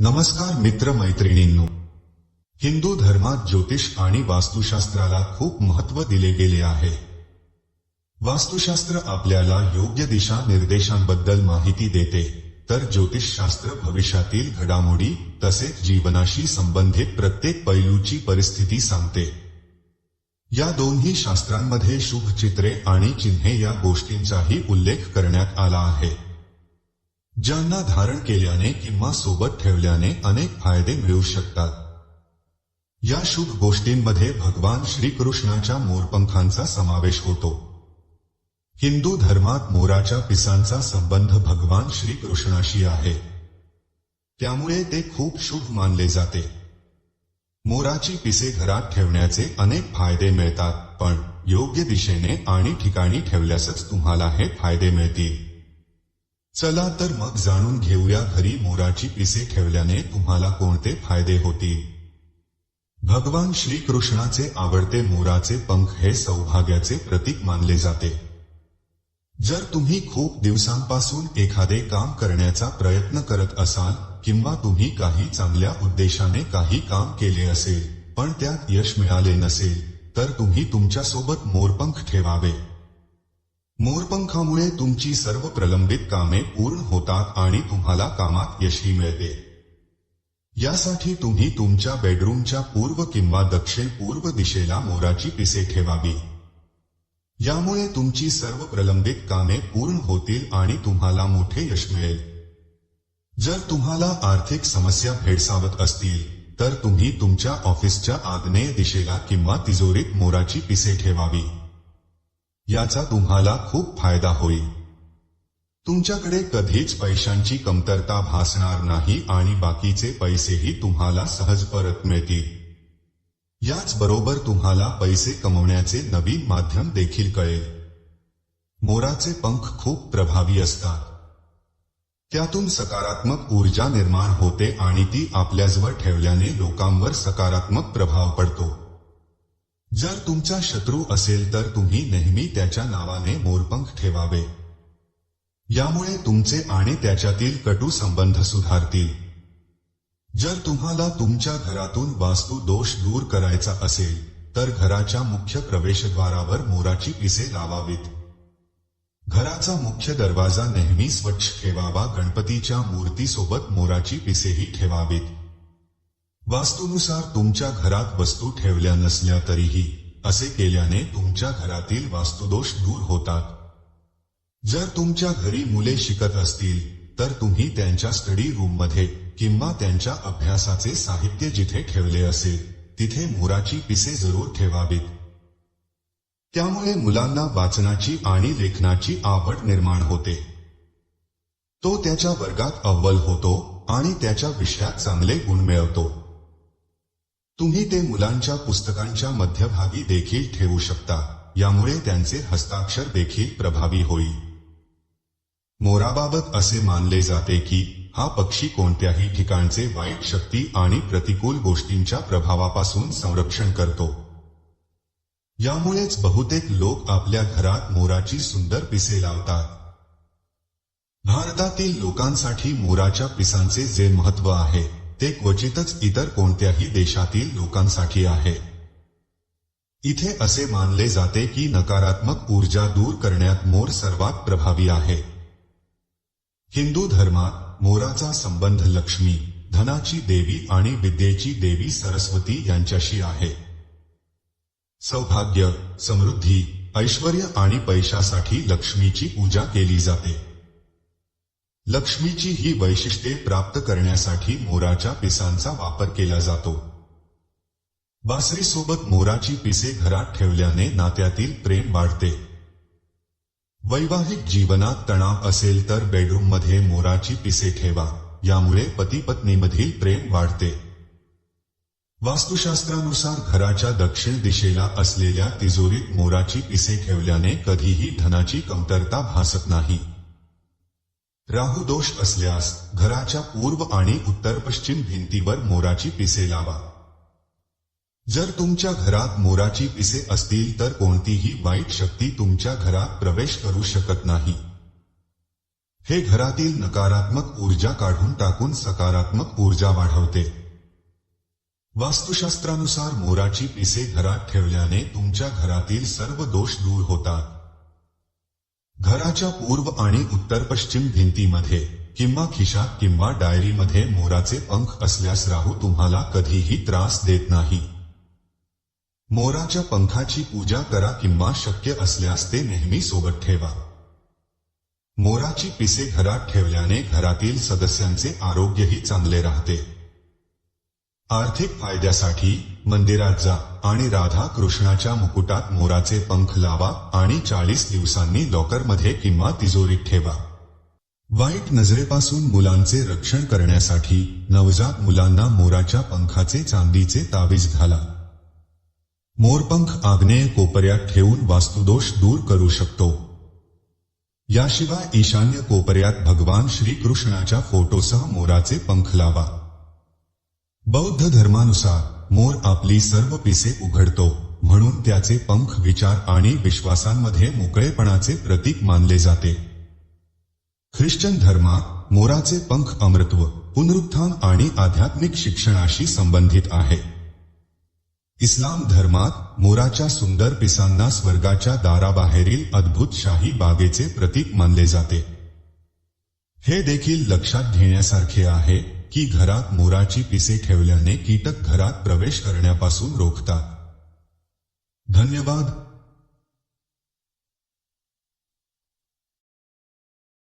नमस्कार मित्र मैत्रिणींनो हिंदू धर्मात ज्योतिष आणि वास्तुशास्त्राला खूप महत्व दिले गेले आहे. वास्तुशास्त्र आपल्याला योग्य दिशा निर्देशांबद्दल माहिती देते, तर ज्योतिषशास्त्र भविष्यातील घडामोडी, तसेच जीवनाशी संबंधित प्रत्येक पैलूची परिस्थिती सांगते. या दोन्ही शास्त्रांमध्ये शुभ चित्रे आणि चिन्हे या गोष्टींचाही उल्लेख करण्यात आला आहे. ज्यांना धारण केल्याने किंवा सोबत ठेवल्याने अनेक फायदे मिळू शकतात. या शुभ गोष्टींमध्ये भगवान श्रीकृष्णाच्या मोरपंखांचा समावेश होतो. हिंदू धर्मात मोराच्या पिसांचा संबंध भगवान श्रीकृष्णाशी आहे. त्यामुळे ते खूप शुभ मानले जाते. मोराची पिसे घरात ठेवण्याचे अनेक फायदे मिळतात पण योग्य दिशेने आणि ठिकाणी ठेवल्यासच तुम्हाला हे फायदे मिळतील. चला तर मग जाणून घेऊया घरी मोराची पिसे ठेवल्याने तुम्हाला कोणते फायदे होतील. भगवान श्रीकृष्णाचे आवडते मोराचे पंख हे सौभाग्याचे प्रतीक मानले जाते. जर तुम्ही खूप दिवसांपासून एखादे काम करण्याचा प्रयत्न करत असाल किंवा तुम्ही काही चांगल्या उद्देशाने काही काम केले असेल पण त्यात यश मिळाले नसेल तर तुम्ही तुमच्यासोबत मोरपंख ठेवावे. मोरपंखामुळे तुमची सर्व प्रलंबित कामे पूर्ण होतात आणि तुम्हाला कामात यशही मिळते. यासाठी तुम्ही तुमच्या बेडरूमच्या पूर्व किंवा दक्षिण पूर्व दिशेला मोराची पिसे ठेवावी. यामुळे तुमची सर्व प्रलंबित कामे पूर्ण होतील आणि तुम्हाला मोठे यश मिळेल. जर तुम्हाला आर्थिक समस्या भेडसावत असतील तर तुम्ही तुमच्या ऑफिसच्या आग्नेय दिशेला किंवा तिजोरीत मोराची पिसे ठेवावी. याचा तुम्हाला खूप फायदा होईल. तुमच्याकडे कधीच पैशांची कमतरता भासणार नाही आणि बाकीचे पैसेही तुम्हाला सहज परत मिळतील. याचबरोबर तुम्हाला पैसे कमवण्याचे नवीन माध्यम देखील कळेल. मोराचे पंख खूप प्रभावी असतात. त्यातून सकारात्मक ऊर्जा निर्माण होते आणि ती आपल्याजवळ ठेवल्याने लोकांवर सकारात्मक प्रभाव पडतो. जर तुमचा शत्रू असेल तर तुम्ही नेहमी त्याच्या नावाने मोरपंख ठेवावे. यामुळे तुमचे आणि त्याच्यातील कटू संबंध सुधारतील. जर तुम्हाला तुमच्या घरातून वास्तू दोष दूर करायचा असेल तर घराच्या मुख्य प्रवेशद्वारावर मोराची पिसे लावावीत. घराचा मुख्य दरवाजा नेहमी स्वच्छ ठेवावा गणपतीच्या मूर्तीसोबत मोराची पिसेही ठेवावीत. वास्तूनुसार तुमच्या घरात वस्तू ठेवल्या नसल्या तरीही असे केल्याने तुमच्या घरातील वास्तुदोष दूर होतात. जर तुमच्या घरी मुले शिकत असतील तर तुम्ही त्यांच्या स्टडी रूममध्ये किंवा त्यांच्या अभ्यासाचे साहित्य जिथे ठेवले असेल तिथे मोराची पिसे जरूर ठेवावीत. त्यामुळे मुलांना वाचनाची आणि लेखनाची आवड निर्माण होते. तो त्याच्या वर्गात अव्वल होतो आणि त्याच्या विषयात चांगले गुण मिळवतो. तुम्ही ते मुलांच्या पुस्तकांच्या मध्यभागी देखील ठेवू शकता. यामुळे त्यांचे हस्ताक्षर देखील प्रभावी होईल. मोराबाबत असे मानले जाते की हा पक्षी कोणत्याही ठिकाणचे वाईट शक्ती आणि प्रतिकूल गोष्टींच्या प्रभावापासून संरक्षण करतो. यामुळेच बहुतेक लोक आपल्या घरात मोराची सुंदर पिसे लावतात. भारतातील लोकांसाठी मोराच्या पिसांचे जे महत्त्व आहे ते क्वचितच इतर कोणत्याही देशातील लोकांसाठी आहे. इथे असे मानले जाते की नकारात्मक ऊर्जा दूर करण्यात मोर सर्वात प्रभावी आहे. हिंदू धर्मात मोराचा संबंध लक्ष्मी धनाची देवी आणि विद्येची देवी सरस्वती यांच्याशी आहे. सौभाग्य समृद्धी ऐश्वर आणि पैशासाठी लक्ष्मीची पूजा केली जाते. लक्ष्मीची ही वैशिष्ट्ये प्राप्त करण्यासाठी मोराच्या पिसांचा वापर केला जातो. बासरीसोबत मोराची पिसे घरात ठेवल्याने नात्यातील प्रेम वाढते. वैवाहिक जीवनात तणाव असेल तर बेडरूममध्ये मोराची पिसे ठेवा, यामुळे पती पत्नीमधील प्रेम वाढते. वास्तुशास्त्रानुसार घराच्या दक्षिण दिशेला असलेल्या तिजोरीत मोराची पिसे ठेवल्याने कधीही धनाची कमतरता भासत नाही. राहू दोष असल्यास घराच्या पूर्व आणि उत्तर पश्चिम भिंतीवर मोराची पिसे लावा. जर तुमच्या घरात मोराची पिसे असतील तर कोणतीही वाईट शक्ती तुमच्या घरात प्रवेश करू शकत नाही. हे घरातील नकारात्मक ऊर्जा काढून टाकून सकारात्मक ऊर्जा वाढवते. वास्तुशास्त्रानुसार मोराची पिसे घरात ठेवल्याने तुमच्या घरातील सर्व दोष दूर होतात. घराच्या पूर्व आणि उत्तर पश्चिम भिंतीमध्ये किंवा खिशात किंवा डायरीमध्ये मोराचे पंख असल्यास राहू तुम्हाला कधीही त्रास देत नाही. मोराच्या पंखाची पूजा करा किंवा शक्य असल्यास ते नेहमी सोबत ठेवा. मोराची पिसे घरात ठेवल्याने घरातील सदस्यांचे आरोग्यही चांगले राहते. आर्थिक फायद्यासाठी मंदिरात जा आणि राधा कृष्णाच्या मुकुटात मोराचे पंख लावा आणि चाळीस दिवसांनी लॉकरमध्ये किंवा तिजोरीत ठेवा. वाईट नजरेपासून मुलांचे रक्षण करण्यासाठी नवजात मुलांना मोराच्या पंखाचे चांदीचे तावीज घाला. मोरपंख आग्नेय कोपऱ्यात ठेवून वास्तुदोष दूर करू शकतो. याशिवाय ईशान्य कोपऱ्यात भगवान श्रीकृष्णाच्या फोटोसह मोराचे पंख लावा. बौद्ध धर्मानुसार मोर आपली सर्व पिसे उघडतो म्हणून त्याचे पंख विचार आणि विश्वासांमध्ये मोकळेपणाचे प्रतीक मानले जाते. ख्रिश्चन धर्मात मोराचे पंख अमृत्व पुनरुत्थान आणि आध्यात्मिक शिक्षणाशी संबंधित आहे. इस्लाम धर्मात मोराच्या सुंदर पिसांना स्वर्गाच्या दाराबाहेरील अद्भुत शाही बागेचे प्रतीक मानले जाते. हे देखील लक्षात घेण्यासारखे आहे की घरात मोराची पिसे ठेवल्याने कीटक घरात प्रवेश करण्यापासून रोखतात. धन्यवाद.